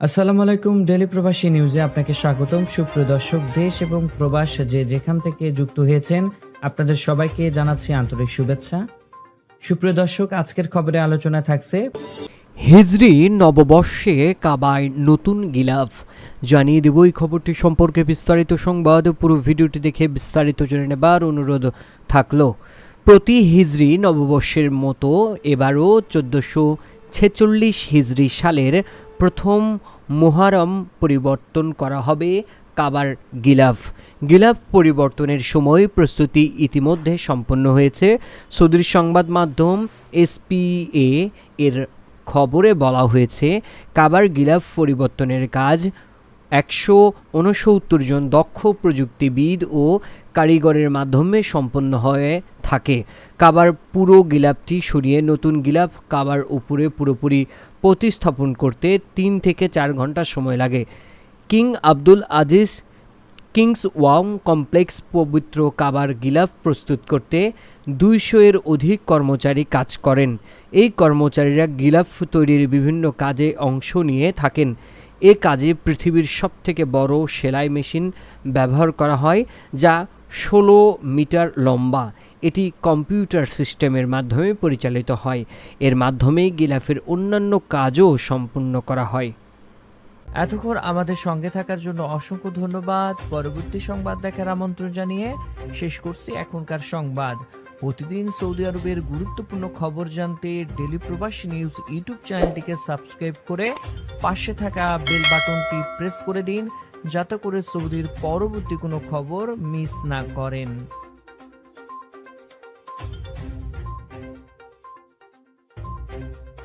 আসসালামু আলাইকুম ডেলি প্রবাসী নিউজে আপনাকে স্বাগতম। সুপ্রিয় দর্শক, দেশ এবং প্রবাস যে যেখান থেকে যুক্ত হয়েছেন, আপনাদের সবাইকে জানাচ্ছি আন্তরিক শুভেচ্ছা। সুপ্রিয় দর্শক, আজকের খবরে আলোচনা থাকছে হিজরি নববর্ষে কাবায় নতুন গিলাফ। জানিয়ে দেব এই খবরটি সম্পর্কে বিস্তারিত সংবাদ। পুরো ভিডিওটি দেখে বিস্তারিত জেনে নেবার অনুরোধ থাকল। প্রতি হিজরি নববর্ষের মতো এবারও চোদ্দোশো ছেচল্লিশ হিজরি সালের প্রথম মোহারম পরিবর্তন করা হবে কাবার গিলাফ। গিলাফ পরিবর্তনের সময় প্রস্তুতি ইতিমধ্যে সম্পন্ন হয়েছে। সৌদির সংবাদ মাধ্যম এসপিএ এর খবরে বলা হয়েছে, কাবার গিলাফ পরিবর্তনের কাজ একশো উনসত্তর জন দক্ষ প্রযুক্তিবিদ ও কারিগরের মাধ্যমে সম্পন্ন হয়ে। থাকে। কাবার পুরো গিলাফটি সরিয়ে নতুন গিলাফ কাবার উপরে পুরোপুরি প্রতিস্থাপন করতে তিন থেকে চার ঘণ্টা সময় লাগে। কিং আব্দুল আজিজ কিংস ওয়াং কমপ্লেক্স পবিত্র কাবার গিলাফ প্রস্তুত করতে দুইশো এর অধিক কর্মচারী কাজ করেন। এই কর্মচারীরা গিলাফ তৈরির বিভিন্ন কাজে অংশ নিয়ে থাকেন। এ কাজে পৃথিবীর সবথেকে বড় সেলাই মেশিন ব্যবহার করা হয়, যা ষোলো মিটার লম্বা। এটি কম্পিউটার সিস্টেমের মাধ্যমে পরিচালিত হয়। এর মাধ্যমে গিলাফের অন্যান্য কাজও সম্পূর্ণ করা হয়। এতক্ষণ আমাদের সঙ্গে থাকার জন্য অসংখ্য ধন্যবাদ। পরবর্তী সংবাদ দেখার আমন্ত্রণ জানিয়ে শেষ করছি এখনকার সংবাদ। প্রতিদিন সৌদি আরবের গুরুত্বপূর্ণ খবর জানতে ডেলি প্রবাসী নিউজ ইউটিউব চ্যানেলটিকে সাবস্ক্রাইব করে পাশে থাকা বেল বাটনটি প্রেস করে দিন, যাতে করে সৌদির পরবর্তী কোনো খবর মিস না করেন। you